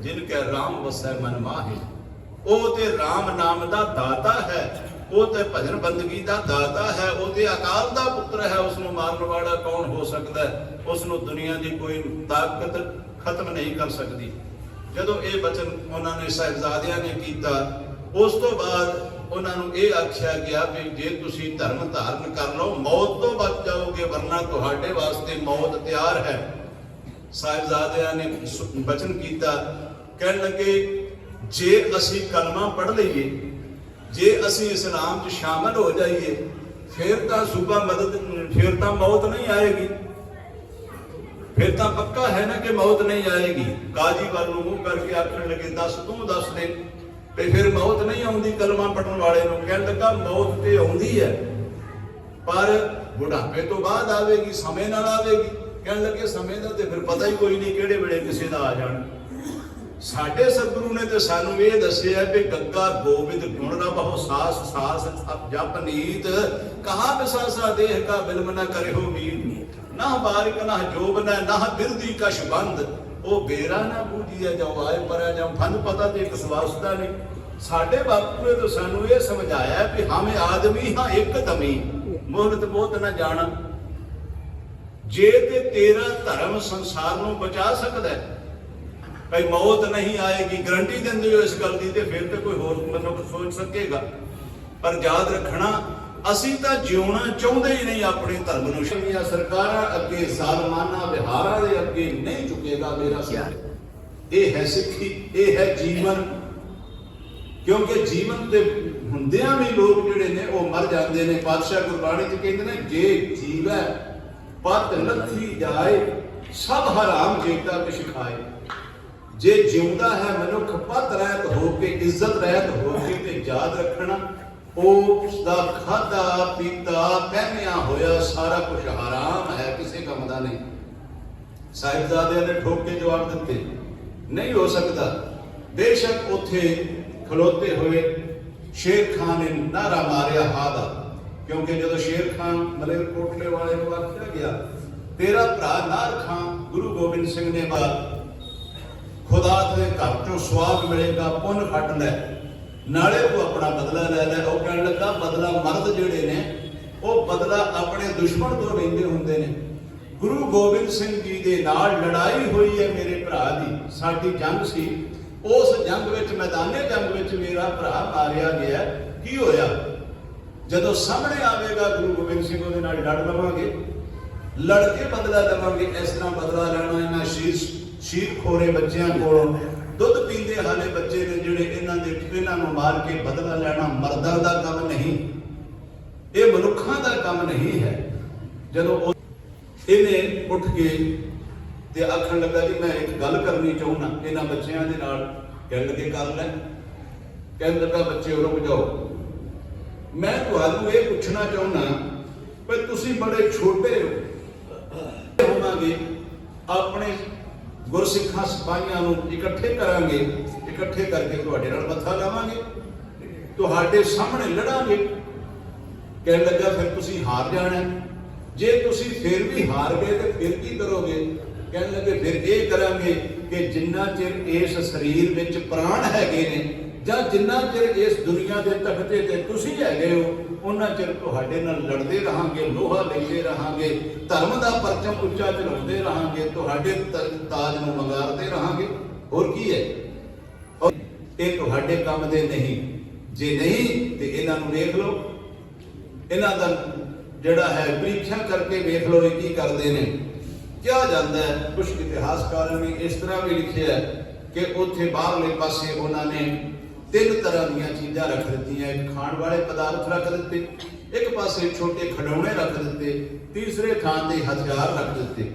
ਜਿਨ ਕੈ ਰਾਮ ਵਸੈ ਮਨ ਮਾਹੇ। ਉਹ ਤੇ RAM ਨਾਮ ਦਾ ਦਾਤਾ ਹੈ, ਉਹ ਤੇ ਭਜਨ ਬੰਦਗੀ ਦਾ ਦਾਤਾ ਹੈ, ਉਹ ਤੇ ਅਕਾਲ ਦਾ ਪੁੱਤਰ ਹੈ ਉਸ ਨੂੰ ਮਾਰਨ ਵਾਲਾ ਕੌਣ ਹੋ ਸਕਦਾ ਹੈ? ਉਸ ਨੂੰ ਦੁਨੀਆ ਦੀ ਕੋਈ ਤਾਕਤ ਖਤਮ ਨਹੀਂ ਕਰ ਸਕਦੀ। ਜਦੋਂ ਇਹ ਬਚਨ ਉਹਨਾਂ ਨੇ ਸਾਹਿਬਜ਼ਾਦਿਆਂ ਨੇ ਕੀਤਾ, ਉਸ ਤੋਂ ਬਾਅਦ ਉਹਨਾਂ ਨੂੰ ਇਹ ਆਖਿਆ ਗਿਆ ਵੀ ਜੇ ਤੁਸੀਂ ਧਰਮ ਧਾਰਨ ਕਰ ਲਓ, ਮੌਤ ਤੋਂ ਬਚ ਜਾਓਗੇ, ਵਰਨਾ ਤੁਹਾਡੇ ਵਾਸਤੇ ਮੌਤ ਤਿਆਰ ਹੈ। ਸਾਹਿਬਜ਼ਾਦਿਆਂ ਨੇ ਸੁ- ਬਚਨ ਕੀਤਾ ਕਹਿਣ ਲੱਗੇ, ਜੇ ਅਸੀਂ ਕਲਮਾ ਪੜ੍ਹ ਲਈਏ, ਜੇ ਅਸੀਂ ਇਸਲਾਮ 'ਚ ਸ਼ਾਮਲ ਹੋ ਜਾਈਏ, ਫਿਰ ਤਾਂ ਸੂਬਾ ਮਦਦ, ਫਿਰ ਤਾਂ ਮੌਤ ਨਹੀਂ ਆਏਗੀ। ਫਿਰ ਤਾਂ ਪੱਕਾ ਹੈ ਨਾ ਕਿ ਮੌਤ ਨਹੀਂ ਆਏਗੀ। ਕਾਜੀ ਵੱਲ ਨੂੰ ਮੂੰਹ ਕਰਕੇ ਆਖਣ ਲੱਗੇ, ਦੱਸ ਤੂੰ ਦੱਸ ਦੇ। ਤੇ ਫਿਰ ਮੌਤ ਨਹੀਂ ਆਉਂਦੀ ਕਲਮਾ ਪੜਨ ਵਾਲੇ ਨੂੰ। ਕਹਿਣ ਲੱਗਾ, ਮੌਤ ਤੇ ਆਉਂਦੀ ਹੈ, ਪਰ ਬੁਢਾਪੇ ਤੋਂ ਬਾਅਦ ਆਵੇਗੀ, ਸਮੇਂ ਨਾਲ ਆਵੇਗੀ। ਕਹਿਣ ਲੱਗੇ, ਸਮੇਂ ਦਾ ਤੇ ਫਿਰ ਪਤਾ ਹੀ ਕੋਈ ਨਹੀਂ ਕਿਹੜੇ ਵੇਲੇ ਕਿਸੇ ਦਾ ਆ ਜਾਣਾ। ਸਾਡੇ ਸਤਿਗੁਰੂ ਨੇ ਤੇ ਸਾਨੂੰ ਇਹ ਦੱਸਿਆ ਵੀ ਗੱਗਾ, ਗੋਬਿੰਦ, ਗੁਣ ਰਬਹੁ ਸਾਸ ਸਾਸ ਜਪ, ਨੀਤ। ਕਹਾ ਬਿਸਾਸਾ ਦੇਹ ਕਾ ਬਿਲਮ ਨਾ ਕਰੇ ਮੀਤ ਨਾ ਬਾਰਿਕ, ਨਾ ਜੋਬ, ਨਾ ਨਾ ਬਿਰਦੀ ਕਸ਼ ਬੰਦ। ਉਹ ਬੇਰਾ ਨਾ ਬੂਝੀਆ ਜਾਉ ਆਏ ਪਰਿਆ ਜਾਂ ਫੰਦ ਪਤਾ ਤੇ ਇੱਕ ਸਵਾਸਤਾ ਨਹੀਂ। ਸਾਡੇ ਬਾਪੂ ਨੇ ਤਾਂ ਸਾਨੂੰ ਇਹ ਸਮਝਾਇਆ ਵੀ ਹਮੇ ਆਦਮੀ ਹਾਂ ਇੱਕ ਦਮੀ। ਮੋਹਨਤ ਬਹੁਤ ਨਾ ਜਾਣਾ। ਜੇ ਤੇ ਤੇਰਾ ਧਰਮ ਸੰਸਾਰ ਨੂੰ ਬਚਾ ਸਕਦਾ ਹੈ ਭਈ ਮੌਤ ਨਹੀਂ ਆਏਗੀ ਗਰੰਟੀ ਦਿੰਦੇ ਹੋ ਇਸ ਗੱਲ ਦੀ ਤੇ ਫਿਰ ਤੇ ਕੋਈ ਹੋਰ ਮਨੁੱਖ ਸੋਚ ਸਕੇਗਾ। ਪਰ ਯਾਦ ਰੱਖਣਾ ਅਸੀਂ ਤਾਂ ਜਿਉਣਾ ਚਾਹੁੰਦੇ ਹੀ ਨਹੀਂ ਆਪਣੇ ਧਰਮ ਨੂੰ। ਸ਼ਮੀਆਂ ਸਰਕਾਰਾਂ ਅੱਗੇ ਜ਼ਾਲਮਾਨਾ ਵਿਹਾਰਾਂ ਦੇ ਅੱਗੇ ਨਹੀਂ ਝੁਕੇਗਾ ਮੇਰਾ ਸਿਰ। ਇਹ ਹੈ ਸਿੱਖੀ ਇਹ ਹੈ ਜੀਵਨ। ਕਿਉਂਕਿ ਜੀਵਨ ਦੇ ਹੁੰਦਿਆਂ ਵੀ ਲੋਕ ਜਿਹੜੇ ਨੇ ਉਹ ਮਰ ਜਾਂਦੇ ਨੇ। ਪਾਤਸ਼ਾਹ ਗੁਰਬਾਣੀ ਚ ਕਹਿੰਦੇ ਨੇ ਜੇ ਜੀਵੈ ਪਤ ਲੱਥੀ ਜਾਏ ਸਭ ਹਰਾਮ ਜੇਤਾ ਕਿਛ ਖਾਏ। ਜੇ ਜਿਉਂਦਾ ਹੈ ਮਨੁੱਖ ਪਤ ਰਹਿਤ ਹੋ ਕੇ, ਇੱਜ਼ਤ ਰਹਿਤ ਹੋ ਕੇ ਤੇ ਯਾਦ ਰੱਖਣਾ ਉਸ ਦਾ ਖਾਦਾ ਪੀਤਾ ਪਹਿਨਿਆ ਹੋਇਆ ਸਾਰਾ ਕੁਝ ਹਰਾਮ ਹੈ, ਕਿਸੇ ਕੰਮ ਦਾ ਨਹੀਂ। ਸਾਹਿਬਜ਼ਾਦਿਆਂ ਨੇ ਠੋਕ ਕੇ ਜਵਾਬ ਦਿੱਤੇ, ਨਹੀਂ ਹੋ ਸਕਦਾ। ਬੇਸ਼ੱਕ ਉੱਥੇ ਖਲੋਤੇ ਹੋਏ ਸ਼ੇਰ ਖਾਨ ਨੇ ਨਾਰਾ ਮਾਰਿਆ ਹਾਦਾ, ਕਿਉਂਕਿ ਜਦੋਂ ਸ਼ੇਰ ਖਾਨ ਮਲੇਰ ਕੋਟਲੇ ਵਾਲੇ ਨੂੰ ਆਖਿਆ ਗਿਆ, ਤੇਰਾ ਭਰਾ ਨਾਰ ਖਾਨ ਗੁਰੂ ਗੋਬਿੰਦ ਸਿੰਘ ਨੇ ਬਾਤ ਖੁਦਾ ਦੇ ਘਰ ਚੋਂ ਸਵਾਗ ਮਿਲੇਗਾ, ਪੁੰਨ ਖੱਟ ਲੈ। ਨਾਲੇ ਉਹ ਆਪਣਾ ਬਦਲਾ ਲੈ ਲੈ। ਉਹ ਕਹਿਣ ਲੱਗਾ, ਬਦਲਾ ਮਰਦ ਜਿਹੜੇ ਨੇ, ਉਹ ਬਦਲਾ ਆਪਣੇ ਦੁਸ਼ਮਣ ਤੋਂ ਲੈਂਦੇ ਹੁੰਦੇ ਨੇ। ਗੁਰੂ ਗੋਬਿੰਦ ਸਿੰਘ ਜੀ ਦੇ ਨਾਲ ਲੜਾਈ ਹੋਈ ਹੈ ਮੇਰੇ ਭਰਾ ਦੀ। ਸਾਡੀ ਜੰਗ ਸੀ। ਉਸ ਜੰਗ ਵਿੱਚ, ਮੈਦਾਨੇ ਜੰਗ ਵਿੱਚ ਮੇਰਾ ਭਰਾ ਮਾਰਿਆ ਗਿਆ। ਕੀ ਹੋਇਆ? ਜਦੋਂ ਸਾਹਮਣੇ ਆਵੇਗਾ ਗੁਰੂ ਗੋਬਿੰਦ ਸਿੰਘ, ਉਹਦੇ ਨਾਲ ਲੜ ਲਵਾਂਗੇ। ਲੜ ਕੇ ਬਦਲਾ ਲਵਾਂਗੇ। ਇਸ ਤਰ੍ਹਾਂ ਬਦਲਾ ਲੈਣਾ ਇਹਨਾਂ ਸ਼ੀਰ ਸ਼ੀਰ ਖੋਰੇ ਬੱਚਿਆਂ ਕੋਲੋਂ ਦੁੱਧ ਪੀਂਦੇ ਹਾਲੇ ਬੱਚੇ ਨੇ ਜਿਹੜੇ ਇਹਨਾਂ ਦੇ ਇਹਨਾਂ ਨੂੰ ਮਾਰ ਕੇ ਬਦਲਾ ਲੈਣਾ ਮਰਦਾਂ ਦਾ ਕੰਮ ਨਹੀਂ, ਇਹ ਮਨੁੱਖਾਂ ਦਾ ਕੰਮ ਨਹੀਂ ਹੈ। ਜਦੋਂ ਇਹਨੇ ਉੱਠ ਕੇ ਤੇ ਆਖਣ ਲੱਗਾ ਜੀ, ਮੈਂ ਇੱਕ ਗੱਲ ਕਰਨੀ ਚਾਹੁੰਦਾ, ਇਹਨਾਂ ਬੱਚਿਆਂ ਦੇ ਨਾਲ ਕਹਿਣ ਲੱਗੇ, ਕਰ ਲੈ। ਕਹਿਣ ਲੱਗਾ, ਬੱਚੇ ਰੁਕ ਜਾਓ ਮੈਂ ਤੁਹਾਨੂੰ ਇਹ ਪੁੱਛਣਾ ਚਾਹੁੰਦਾ ਕਿ ਤੁਸੀਂ ਬੜੇ ਛੋਟੇ ਹੋ ਹੋਵਾਂਗੇ, ਆਪਣੇ ਗੁਰਸਿੱਖਾਂ ਸਿਪਾਹੀਆਂ ਨੂੰ ਇਕੱਠੇ ਕਰਾਂਗੇ, ਇਕੱਠੇ ਕਰਕੇ ਤੁਹਾਡੇ ਨਾਲ ਮੱਥਾ ਲਾਵਾਂਗੇ। ਤੁਹਾਡੇ ਸਾਹਮਣੇ ਲੜਾਂਗੇ। ਕਹਿਣ ਲੱਗਾ, ਫਿਰ ਤੁਸੀਂ ਹਾਰ ਜਾਣਾ ਜੇ ਤੁਸੀਂ ਫਿਰ ਵੀ ਹਾਰ ਗਏ ਤੇ ਫਿਰ ਕੀ ਕਰੋਗੇ? ਕਹਿਣ ਲੱਗੇ, ਫਿਰ ਇਹ ਕਰਾਂਗੇ ਕਿ ਜਿੰਨਾ ਚਿਰ ਇਸ ਸਰੀਰ ਵਿੱਚ ਪ੍ਰਾਣ ਹੈਗੇ ਨੇ ਜਾਂ ਜਿੰਨਾ ਚਿਰ ਇਸ ਦੁਨੀਆ ਦੇ ਤਖਤੇ ਤੇ ਤੁਸੀਂ ਹੈਗੇ ਹੋ, ਉਹਨਾਂ ਚਿਰ ਤੁਹਾਡੇ ਨਾਲ ਲੜਦੇ ਰਹਾਂਗੇ, ਲੋਹਾ ਲੈਂਦੇ ਰਹਾਂਗੇ, ਧਰਮ ਦਾ ਪਰਚਮ ਉੱਚਾ ਚਲਾਉਂਦੇ ਰਹਾਂਗੇ, ਤੁਹਾਡੇ ਤਾਜ ਨੂੰ ਮੰਗਾਰਦੇ ਰਹਾਂਗੇ। ਹੋਰ ਕੀ ਹੈ? ਇਹ ਤੁਹਾਡੇ ਕੰਮ ਦੇ ਨਹੀਂ। ਜੇ ਨਹੀਂ, ਤੇ ਇਹਨਾਂ ਨੂੰ ਵੇਖ ਲਓ। ਇਹਨਾਂ ਦਾ ਜਿਹੜਾ ਹੈ ਪ੍ਰੀਖਿਆ ਕਰਕੇ ਵੇਖ ਲਓ ਇਹ ਕੀ ਕਰਦੇ ਨੇ। ਕਿਹਾ ਜਾਂਦਾ ਹੈ ਕੁਝ ਇਤਿਹਾਸਕਾਰਾਂ ਨੇ ਇਸ ਤਰ੍ਹਾਂ ਵੀ ਲਿਖਿਆ ਹੈ ਕਿ ਉੱਥੇ ਬਾਹਰਲੇ ਪਾਸੇ ਉਹਨਾਂ ਨੇ ਤਿੰਨ ਤਰ੍ਹਾਂ ਦੀਆਂ ਚੀਜ਼ਾਂ ਰੱਖ ਦਿੱਤੀਆਂ, ਇੱਕ ਖਾਣ ਵਾਲੇ ਪਦਾਰਥ ਰੱਖ ਦਿੱਤੇ, ਇੱਕ ਪਾਸੇ ਛੋਟੇ ਖਿਡੌਣੇ ਰੱਖ ਦਿੱਤੇ, ਤੀਸਰੇ ਥਾਂ ਤੇ ਹਥਿਆਰ ਰੱਖ ਦਿੱਤੇ।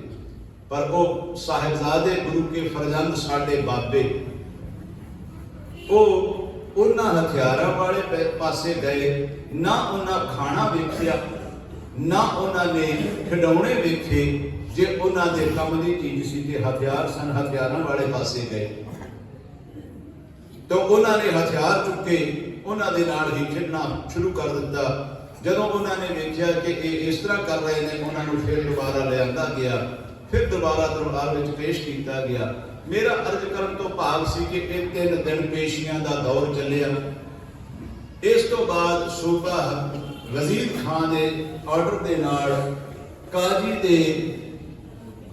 ਪਰ ਉਹ ਸਾਹਿਬਜ਼ਾਦੇ ਗੁਰੂ ਕੇ ਫਰਜ਼ੰਦ ਸਾਡੇ ਬਾਬੇ। ਉਹ ਉਹਨਾਂ ਹਥਿਆਰਾਂ ਵਾਲੇ ਪੈ- ਪਾਸੇ ਗਏ, ਨਾ ਉਹਨਾਂ ਖਾਣਾ ਵੇਖਿਆ, ਨਾ ਉਹਨਾਂ ਨੇ ਖਿਡੌਣੇ ਵੇਖੇ, ਜੇ ਉਹਨਾਂ ਦੇ ਕੰਮ ਦੀ ਚੀਜ਼ ਸੀ ਤੇ ਹਥਿਆਰ ਸਨ, ਹਥਿਆਰਾਂ ਵਾਲੇ ਪਾਸੇ ਗਏ। ਤਾਂ ਉਹਨਾਂ ਨੇ ਹਥਿਆਰ ਚੁੱਕੇ, ਉਹਨਾਂ ਦੇ ਨਾਲ ਹੀ ਖੇਡਣਾ ਸ਼ੁਰੂ ਕਰ ਦਿੱਤਾ। ਜਦੋਂ ਉਹਨਾਂ ਨੇ ਵੇਖਿਆ ਕਿ ਇਹ ਇਸ ਤਰ੍ਹਾਂ ਕਰ ਰਹੇ ਨੇ, ਉਹਨਾਂ ਨੂੰ ਫਿਰ ਦੁਬਾਰਾ ਲਿਆਂਦਾ ਗਿਆ। ਫਿਰ ਦੁਬਾਰਾ ਦਰਬਾਰ ਵਿੱਚ ਪੇਸ਼ ਕੀਤਾ ਗਿਆ। ਮੇਰਾ ਅਰਜ਼ ਕਰਨ ਤੋਂ ਭਾਵ ਸੀ ਕਿ ਇਹ ਤਿੰਨ ਦਿਨ ਪੇਸ਼ੀਆਂ ਦਾ ਦੌਰ ਚੱਲਿਆ। ਇਸ ਤੋਂ ਬਾਅਦ ਸੂਬਾ ਵਜ਼ੀਰ ਖਾਨ ਦੇ ਆਰਡਰ ਦੇ ਨਾਲ ਕਾਜੀ ਦੇ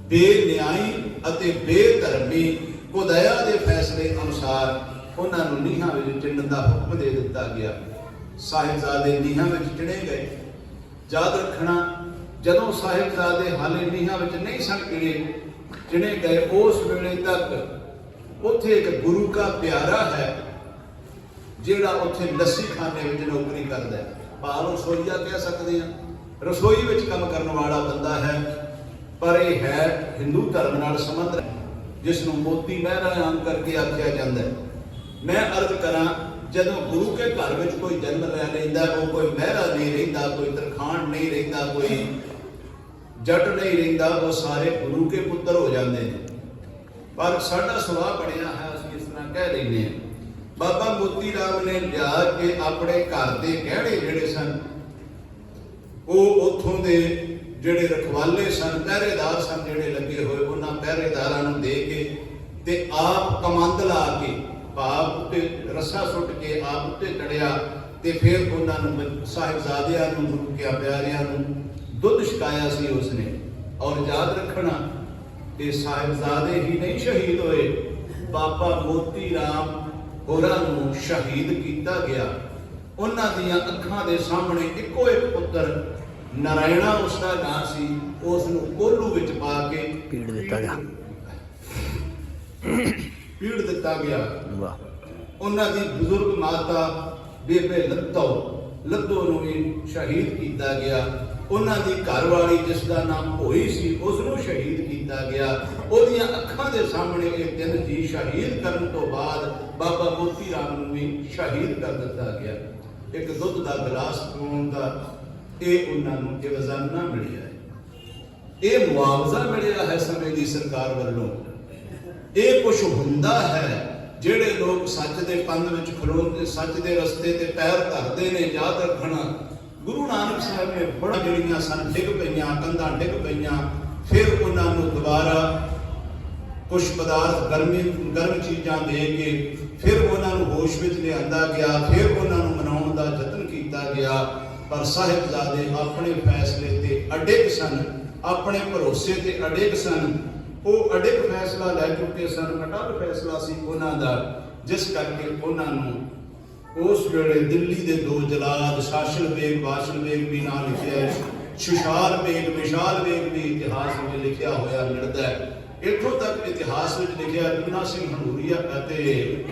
ਬੇਨਿਆਈ ਅਤੇ ਬੇਧਰਮੀ ਖੁਦਾਇਆ ਦੇ ਫੈਸਲੇ ਅਨੁਸਾਰ ਉਹਨਾਂ ਨੂੰ ਨੀਹਾਂ ਵਿੱਚ ਚਿਣਨ ਦਾ ਹੁਕਮ ਦੇ ਦਿੱਤਾ ਗਿਆ। ਸਾਹਿਬਜ਼ਾਦੇ ਨੀਹਾਂ ਵਿੱਚ ਚਿਣੇ ਗਏ। ਯਾਦ ਰੱਖਣਾ ਜਦੋਂ ਸਾਹਿਬਜ਼ਾਦੇ ਹਾਲੇ ਨੀਹਾਂ ਵਿੱਚ ਨਹੀਂ ਸਨ ਚਿਣੇ ਚਿਣੇ ਗਏ ਉਸ ਵੇਲੇ ਤੱਕ ਉੱਥੇ ਇੱਕ ਗੁਰੂ ਦਾ ਪਿਆਰਾ ਹੈ ਜਿਹੜਾ ਉੱਥੇ ਲੱਸੀ ਖਾਨੇ ਵਿੱਚ ਨੌਕਰੀ ਕਰਦਾ ਹੈ। ਭਾਵ ਰਸੋਈਆ ਕਹਿ ਸਕਦੇ ਆ ਰਸੋਈ ਵਿੱਚ ਕੰਮ ਕਰਨ ਵਾਲਾ ਬੰਦਾ ਹੈ ਪਰ ਇਹ ਹੈ ਹਿੰਦੂ ਧਰਮ ਨਾਲ ਸੰਬੰਧ ਹੈ, ਜਿਸ ਨੂੰ ਮੋਤੀ ਮਹਿਰਾ ਆਮ ਕਰਕੇ ਆਖਿਆ ਜਾਂਦਾ ਹੈ। ਮੈਂ ਅਰਜ਼ ਕਰਾਂ, ਜਦੋਂ ਗੁਰੂ ਕੇ ਘਰ ਵਿੱਚ ਕੋਈ ਜਨਮ ਲੈ ਲੈਂਦਾ, ਉਹ ਕੋਈ ਮਹਿਰਾ ਨਹੀਂ ਰਹਿੰਦਾ, ਕੋਈ ਤਰਖਾਣ ਨਹੀਂ ਰਹਿੰਦਾ, ਕੋਈ ਜੱਟ ਨਹੀਂ ਰਹਿੰਦਾ, ਉਹ ਸਾਰੇ ਗੁਰੂ ਕੇ ਪੁੱਤਰ ਹੋ ਜਾਂਦੇ ਨੇ। ਪਰ ਸਾਡਾ ਸੁਭਾਅ ਬਣਿਆ ਹੈ, ਅਸੀਂ ਇਸ ਤਰ੍ਹਾਂ ਕਹਿ ਲੈਂਦੇ ਹਾਂ। ਬਾਬਾ ਮੋਤੀ ਰਾਮ ਨੇ ਜਾ ਕੇ ਆਪਣੇ ਘਰ ਦੇ ਗਹਿਣੇ ਜਿਹੜੇ ਸਨ, ਉਹ ਉੱਥੋਂ ਦੇ ਜਿਹੜੇ ਰਖਵਾਲੇ ਸਨ, ਪਹਿਰੇਦਾਰ ਸਨ ਜਿਹੜੇ ਲੱਗੇ ਹੋਏ, ਉਹਨਾਂ ਪਹਿਰੇਦਾਰਾਂ ਨੂੰ ਦੇ ਕੇ ਤੇ ਆਪ ਕਮੰਦ ਲਾ ਕੇ ਭਾਵ ਉੱਤੇ ਰੱਸਾ ਸੁੱਟ ਕੇ ਆਪ ਉੱਤੇ ਚੜਿਆ ਤੇ ਫਿਰ ਉਹਨਾਂ ਨੂੰ ਸਾਹਿਬਜ਼ਾਦਿਆਂ ਨੂੰ ਗੁਰੂ ਕੇ ਪਿਆਰਿਆਂ ਨੂੰ ਦੁੱਧ ਛਕਾਇਆ ਸੀ ਉਸਨੇ। ਔਰ ਯਾਦ ਰੱਖਣਾ ਕਿ ਸਾਹਿਬਜ਼ਾਦੇ ਹੀ ਨਹੀਂ ਸ਼ਹੀਦ ਹੋਏ। ਬਾਬਾ ਮੋਤੀ ਰਾਮ ਹੋਰਾਂ ਨੂੰ ਸ਼ਹੀਦ ਕੀਤਾ ਗਿਆ। ਉਹਨਾਂ ਦੀਆਂ ਅੱਖਾਂ ਦੇ ਸਾਹਮਣੇ ਇੱਕੋ ਇੱਕ ਪੁੱਤਰ ਨਾਰਾਇਣਾ ਉਸ ਦਾ ਨਾਂ ਸੀ ਉਸ ਨੂੰ ਕੋਲੂ ਵਿੱਚ ਪਾ ਕੇ ਪੀੜ ਦਿੱਤਾ ਗਿਆ। ਪੀੜ ਦਿੱਤਾ ਗਿਆ। ਵਾਹ। ਉਹਨਾਂ ਦੀ ਬਜ਼ੁਰਗ ਮਾਤਾ ਬੇਬੇ ਲੱਤੋ ਲੱਤੋ ਨੂੰ ਵੀ ਸ਼ਹੀਦ ਕੀਤਾ ਗਿਆ। ਉਹਨਾਂ ਦੀ ਘਰਵਾਲੀ ਜਿਸ ਦਾ ਨਾਮ ਹੋਈ ਸੀ ਉਸ ਨੂੰ ਸ਼ਹੀਦ ਕੀਤਾ ਗਿਆ। ਉਹਦੀਆਂ ਅੱਖਾਂ ਦੇ ਸਾਹਮਣੇ ਇਹ ਤਿੰਨ ਜੀ ਸ਼ਹੀਦ ਕਰਨ ਤੋਂ ਬਾਅਦ ਬਾਬਾ ਮੋਤੀ ਰਾਮ ਨੂੰ ਵੀ ਸ਼ਹੀਦ ਕਰ ਦਿੱਤਾ ਗਿਆ। ਇੱਕ ਦੁੱਧ ਦਾ ਗਲਾਸ ਪੀਣ ਦਾ ਇਹ ਉਹਨਾਂ ਨੂੰ ਇਹ ਵਜ਼ਾਨਾ ਮਿਲਿਆ ਹੈ। ਇਹ ਮੁਆਵਜ਼ਾ ਮਿਲਿਆ ਹੈ ਸਮੇਂ ਦੀ ਸਰਕਾਰ ਵੱਲੋਂ। ਇਹ ਕੁਝ ਹੁੰਦਾ ਹੈ ਜਿਹੜੇ ਲੋਕ ਸੱਚ ਦੇ ਪੰਧ ਵਿੱਚ ਖਲੋਤੇ ਸੱਚ ਦੇ ਰਸਤੇ ਤੇ ਪੈਰ ਧਰਦੇ ਨੇ, ਯਾਦ ਰੱਖਣਾ। ਗੁਰੂ ਨਾਨਕ ਸਾਹਿਬ ਨੇ ਬੜਾ ਜਿਹੜੀਆਂ ਸਨ ਡਿੱਗ ਪਈਆਂ, ਕੰਧਾਂ ਡਿੱਗ ਪਈਆਂ, ਫਿਰ ਉਹਨਾਂ ਨੂੰ ਦੁਬਾਰਾ ਕੁਝ ਪਦਾਰਥ ਗਰਮੀ ਗਰਮ ਚੀਜ਼ਾਂ ਦੇ ਕੇ ਫਿਰ ਉਹਨਾਂ ਨੂੰ ਹੋਸ਼ ਵਿੱਚ ਲਿਆਂਦਾ ਗਿਆ, ਫਿਰ ਉਹਨਾਂ ਨੂੰ ਮਨਾਉਣ ਦਾ ਯਤਨ ਕੀਤਾ ਗਿਆ। ਪਰ ਸਾਹਿਬਜ਼ਾਦੇ ਆਪਣੇ ਫੈਸਲੇ ਤੇ ਅਡਿੱਗ ਸਨ, ਆਪਣੇ ਭਰੋਸੇ ਤੇ ਅਡਿੱਗ ਸਨ। ਉਹ ਅਡਿੱਗ ਫੈਸਲਾ ਲੈ ਚੁੱਕੇ ਸਨ ਅਟਲ ਫੈਸਲਾ ਸੀ ਉਹਨਾਂ ਦਾ, ਜਿਸ ਕਰਕੇ ਉਹਨਾਂ ਨੂੰ ਉਸ ਵੇਲੇ ਦਿੱਲੀ ਦੇ ਦੋ ਜਲਾਦ, ਸ਼ਾਸਨ ਬੇਗ ਵਾਸ਼ਨ ਬੇਗ ਵੀ ਨਾਂ ਲਿਖਿਆ ਹੈ। ਸ਼ੁਸ਼ਾਰ ਬੇਗ ਵਿਸ਼ਾਲ ਬੇਗ ਵੀ ਇਤਿਹਾਸ ਵਿੱਚ ਲਿਖਿਆ ਹੋਇਆ ਮਿਲਦਾ ਹੈ। ਇੱਥੋਂ ਤੱਕ ਇਤਿਹਾਸ ਵਿੱਚ ਲਿਖਿਆ ਜੁਨਾ ਸਿੰਘ ਹਨੂਰੀਆ ਅਤੇ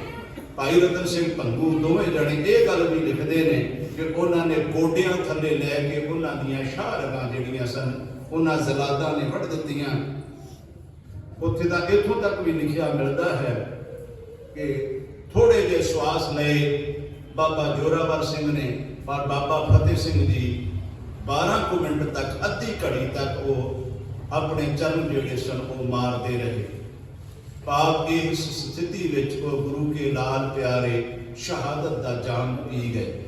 ਭਾਈ ਰਤਨ ਸਿੰਘ ਭੰਗੂ ਦੋਵੇਂ ਜਣੇ ਇਹ ਗੱਲ ਵੀ ਲਿਖਦੇ ਨੇ ਕਿ ਉਹਨਾਂ ਨੇ ਗੋਡਿਆਂ ਥੱਲੇ ਲੈ ਕੇ ਉਹਨਾਂ ਦੀਆਂ ਸ਼ਾਹ ਰਗਾਂ ਜਿਹੜੀਆਂ ਸਨ, ਉਹਨਾਂ ਜ਼ਲਾਦਾਂ ਨੇ ਵੱਢ ਦਿੱਤੀਆਂ। ਉੱਥੇ ਤਾਂ ਇੱਥੋਂ ਤੱਕ ਵੀ ਲਿਖਿਆ ਮਿਲਦਾ ਹੈ ਕਿ ਥੋੜੇ ਜਿਹੇ ਸਵਾਸ ਲਏ ਬਾਬਾ ਜੋਰਾਵਰ ਸਿੰਘ ਨੇ, ਪਰ ਬਾਬਾ ਫਤਿਹ ਸਿੰਘ ਜੀ 12 ਕੁ ਮਿੰਟ ਤੱਕ, ਅੱਧੀ ਘੜੀ ਤੱਕ ਉਹ ਆਪਣੇ ਚਰਨ ਜਿਹੜੇ ਸਨ, ਉਹ ਮਾਰਦੇ ਰਹੇ। ਪਾਪ ਦੀ ਇਸ ਸਥਿਤੀ ਵਿੱਚ ਉਹ ਗੁਰੂ ਕੇ ਲਾਲ ਪਿਆਰੇ ਸ਼ਹਾਦਤ ਦਾ ਜਾਮ ਪੀ ਗਏ।